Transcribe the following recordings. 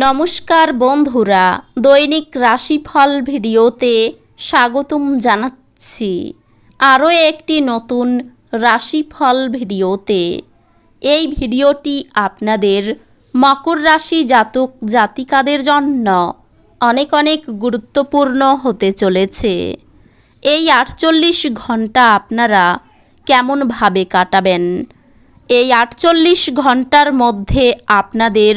নমস্কার বন্ধুরা, দৈনিক রাশিফল ভিডিওতে স্বাগতম জানাচ্ছি। আরও একটি নতুন রাশিফল ভিডিওতে। এই ভিডিওটি আপনাদের মকর রাশি জাতক জাতিকাদের জন্য অনেক অনেক গুরুত্বপূর্ণ হতে চলেছে। এই আটচল্লিশ ঘণ্টা আপনারা কেমনভাবে কাটাবেন? এই আটচল্লিশ ঘণ্টার মধ্যে আপনাদের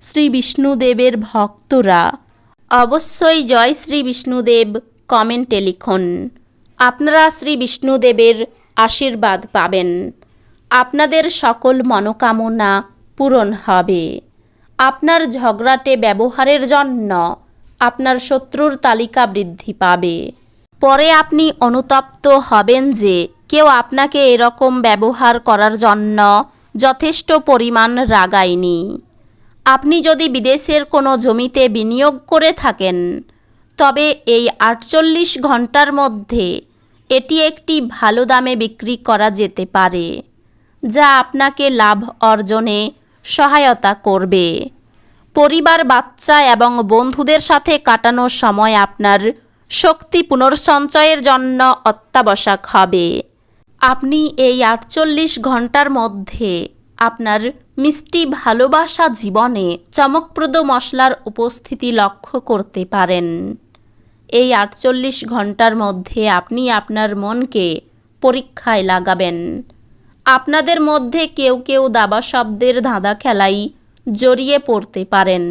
শ্রী বিষ্ণুদেবের ভক্তরা। অবশ্যই জয় শ্রী বিষ্ণুদেব কমেন্টে লিখুন। আপনারা শ্রী বিষ্ণুদেবের আশীর্বাদ পাবেন। আপনাদের সকল মনোকামনা পূরণ হবে। আপনার ঝগড়াটে ব্যবহারের জন্য আপনার শত্রুর তালিকা বৃদ্ধি পাবে। পরে আপনি অনুতপ্ত হবেন যে কেউ আপনাকে এরকম ব্যবহার করার জন্য যথেষ্ট পরিমাণ রাগায়নি। আপনি যদি বিদেশের কোনো জমিতে বিনিয়োগ করে থাকেন, তবে এই আটচল্লিশ ঘণ্টার মধ্যে এটি একটি ভালো দামে বিক্রি করা যেতে পারে, যা আপনাকে লাভ অর্জনে সহায়তা করবে। পরিবার, বাচ্চা এবং বন্ধুদের সাথে কাটানো সময় আপনার শক্তি পুনর্সঞ্চয়ের জন্য অত্যাবশ্যক হবে। আপনি এই আটচল্লিশ ঘণ্টার মধ্যে আপনার মিষ্টি ভালোবাসা জীবনে চমকপ্রদ মশলার উপস্থিতি লক্ষ্য করতে পারেন। এই আটচল্লিশ ঘণ্টার মধ্যে আপনি আপনার মনকে পরীক্ষায় লাগাবেন। আপনাদের মধ্যে কেউ কেউ দাবা শব্দের ধাঁধা খেলাই জড়িয়ে পড়তে পারেন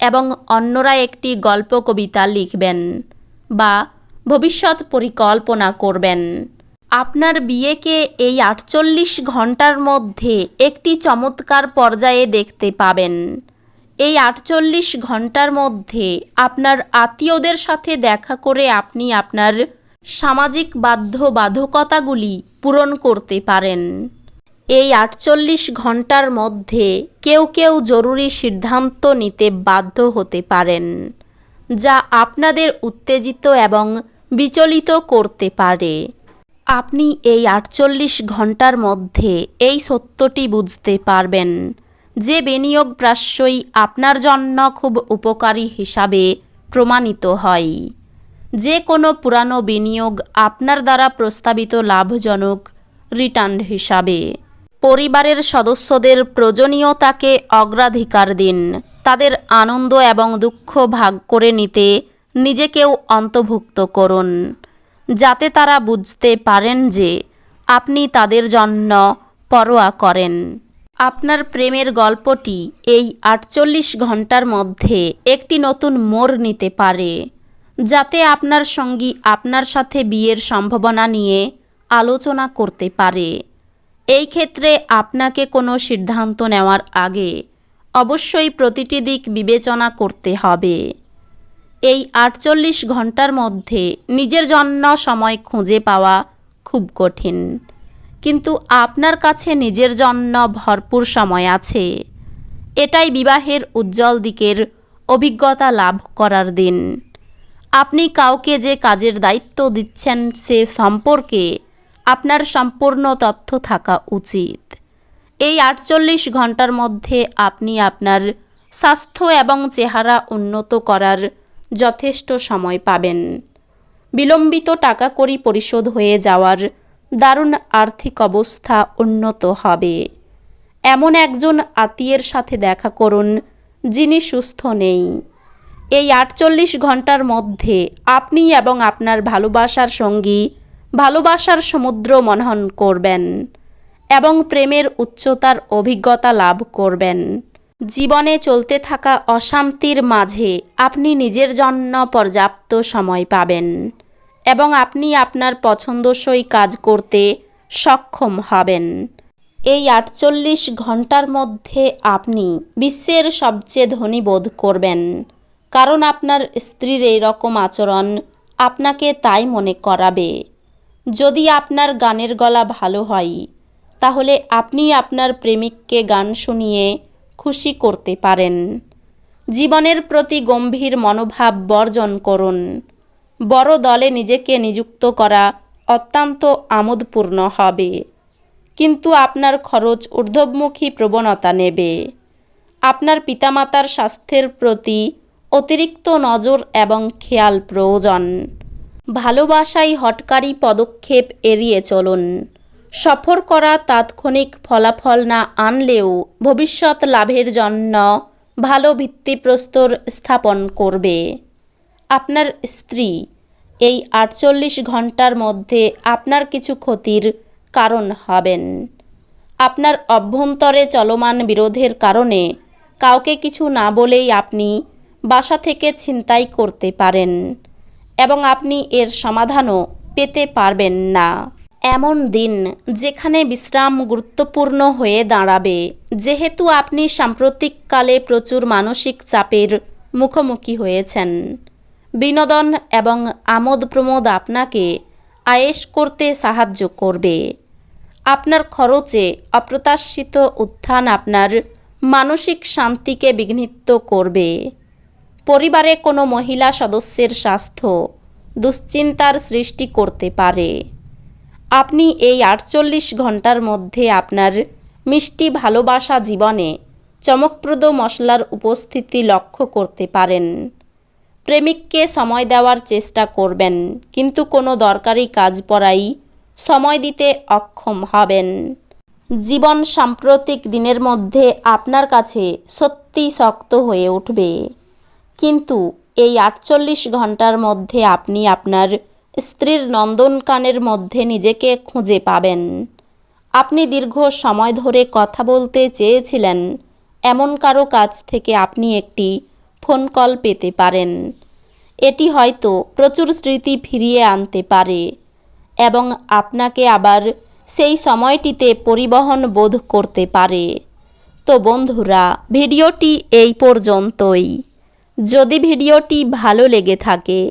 এবং অন্যরা একটি গল্প কবিতা লিখবেন বা ভবিষ্যৎ পরিকল্পনা করবেন। আপনার বিয়েকে এই আটচল্লিশ ঘণ্টার মধ্যে একটি চমৎকার পর্যায়ে দেখতে পাবেন। এই আটচল্লিশ ঘণ্টার মধ্যে আপনার আত্মীয়দের সাথে দেখা করে আপনি আপনার সামাজিক বাধ্যবাধকতাগুলি পূরণ করতে পারেন। এই আটচল্লিশ ঘণ্টার মধ্যে কেউ কেউ জরুরি সিদ্ধান্ত নিতে বাধ্য হতে পারেন, যা আপনাদের উত্তেজিত এবং বিচলিত করতে পারে। আপনি এই আটচল্লিশ ঘণ্টার মধ্যে এই সত্যটি বুঝতে পারবেন যে বিনিয়োগ প্রাশ্যই আপনার জন্য খুব উপকারী হিসাবে প্রমাণিত হয়। যে কোনো পুরানো বিনিয়োগ আপনার দ্বারা প্রস্তাবিত লাভজনক রিটার্ন হিসাবে। পরিবারের সদস্যদের প্রয়োজনীয়তাকে অগ্রাধিকার দিন, তাদের আনন্দ এবং দুঃখ ভাগ করে নিতে নিজেকেও অন্তর্ভুক্ত করুন। যাতে তারা বুঝতে পারেন যে আপনি তাদের জন্য পরোয়া করেন। আপনার প্রেমের গল্পটি এই আটচল্লিশ ঘণ্টার মধ্যে একটি নতুন মোড় নিতে পারে, যাতে আপনার সঙ্গী আপনার সাথে বিয়ের সম্ভাবনা নিয়ে আলোচনা করতে পারে। এই ক্ষেত্রে আপনাকে কোনো সিদ্ধান্ত নেওয়ার আগে অবশ্যই প্রতিটি দিক বিবেচনা করতে হবে। এই আটচল্লিশ ঘণ্টার মধ্যে নিজের জন্য সময় খুঁজে পাওয়া খুব কঠিন। কিন্তু আপনার কাছে নিজের জন্য ভরপুর সময় আছে। এটাই বিবাহের উজ্জ্বল দিকের অভিজ্ঞতা লাভ করার দিন। আপনি কাউকে যে কাজের দায়িত্ব দিচ্ছেন সে সম্পর্কে আপনার সম্পূর্ণ তথ্য থাকা উচিত। এই আটচল্লিশ ঘণ্টার মধ্যে আপনি আপনার স্বাস্থ্য এবং চেহারা উন্নত করার যথেষ্ট সময় পাবেন। বিলম্বিত টাকা কড়ি পরিশোধ হয়ে যাওয়ার দারুণ আর্থিক অবস্থা উন্নত হবে। এমন একজন আত্মীয়ের সাথে দেখা করুন যিনি সুস্থ নেই। এই আটচল্লিশ ঘণ্টার মধ্যে আপনি এবং আপনার ভালোবাসার সঙ্গী ভালোবাসার সমুদ্র মনন করবেন এবং প্রেমের উচ্চতার অভিজ্ঞতা লাভ করবেন। জীবনে চলতে থাকা অশান্তির মাঝে আপনি নিজের জন্য পর্যাপ্ত সময় পাবেন এবং আপনি আপনার পছন্দসই কাজ করতে সক্ষম হবেন। এই আটচল্লিশ ঘণ্টার মধ্যে আপনি বিশ্বের সবচেয়ে ধনী বোধ করবেন, কারণ আপনার স্ত্রীর এই রকম আচরণ আপনাকে তাই মনে করাবে। যদি আপনার গানের গলা ভালো হয়, তাহলে আপনি আপনার প্রেমিককে গান শুনিয়ে খুশি করতে পারেন। জীবনের প্রতি গম্ভীর মনোভাব বর্জন করুন। বড় দলে নিজেকে নিযুক্ত করা অত্যন্ত আমোদপূর্ণ হবে। কিন্তু আপনার খরচ ঊর্ধ্বমুখী প্রবণতা নেবে। আপনার পিতামাতার স্বাস্থ্যের প্রতি অতিরিক্ত নজর এবং খেয়াল প্রয়োজন। ভালোবাসায় হটকারী পদক্ষেপ এড়িয়ে চলুন। সফর করা তাৎক্ষণিক ফলাফল না আনলেও ভবিষ্যৎ লাভের জন্য ভালো ভিত্তিপ্রস্তর স্থাপন করবে। আপনার স্ত্রী এই আটচল্লিশ ঘণ্টার মধ্যে আপনার কিছু ক্ষতির কারণ হবেন। আপনার অভ্যন্তরে চলমান বিরোধের কারণে কাউকে কিছু না বলেই আপনি বাসা থেকে ছিনতাই করতে পারেন এবং আপনি এর সমাধানও পেতে পারবেন না। এমন দিন যেখানে বিশ্রাম গুরুত্বপূর্ণ হয়ে দাঁড়াবে। যেহেতু আপনি সাম্প্রতিককালে প্রচুর মানসিক চাপের মুখোমুখি হয়েছেন। বিনোদন এবং আমোদ প্রমোদ আপনাকে আয়েশ করতে সাহায্য করবে। আপনার খরচে অপ্রত্যাশিত উত্থান আপনার মানসিক শান্তিকে বিঘ্নিত করবে। পরিবারে কোনো মহিলা সদস্যের স্বাস্থ্য দুশ্চিন্তার সৃষ্টি করতে পারে। আপনি এই আটচল্লিশ ঘণ্টার মধ্যে আপনার মিষ্টি ভালোবাসা জীবনে চমকপ্রদ মশলার উপস্থিতি লক্ষ্য করতে পারেন। প্রেমিককে সময় দেওয়ার চেষ্টা করবেন, কিন্তু কোনো দরকারি কাজ পড়াই সময় দিতে অক্ষম হবেন। জীবন সাম্প্রতিক দিনের মধ্যে আপনার কাছে সত্যি শক্ত হয়ে উঠবে। কিন্তু এই আটচল্লিশ ঘণ্টার মধ্যে আপনি আপনার স্ত্রীর নন্দনকানের মধ্যে নিজেকে খুঁজে পাবেন। আপনি দীর্ঘ সময় ধরে কথা বলতে চেয়েছিলেন। এমন কারও কাছ থেকে আপনি একটি ফোন কল পেতে পারেন। এটি হয়তো প্রচুর স্মৃতি ফিরিয়ে আনতে পারে এবং আপনাকে আবার সেই সময়টিতে পরিবহন বোধ করতে পারে। তো বন্ধুরা, ভিডিওটি এই পর্যন্তই। যদি ভিডিওটি ভালো লেগে থাকে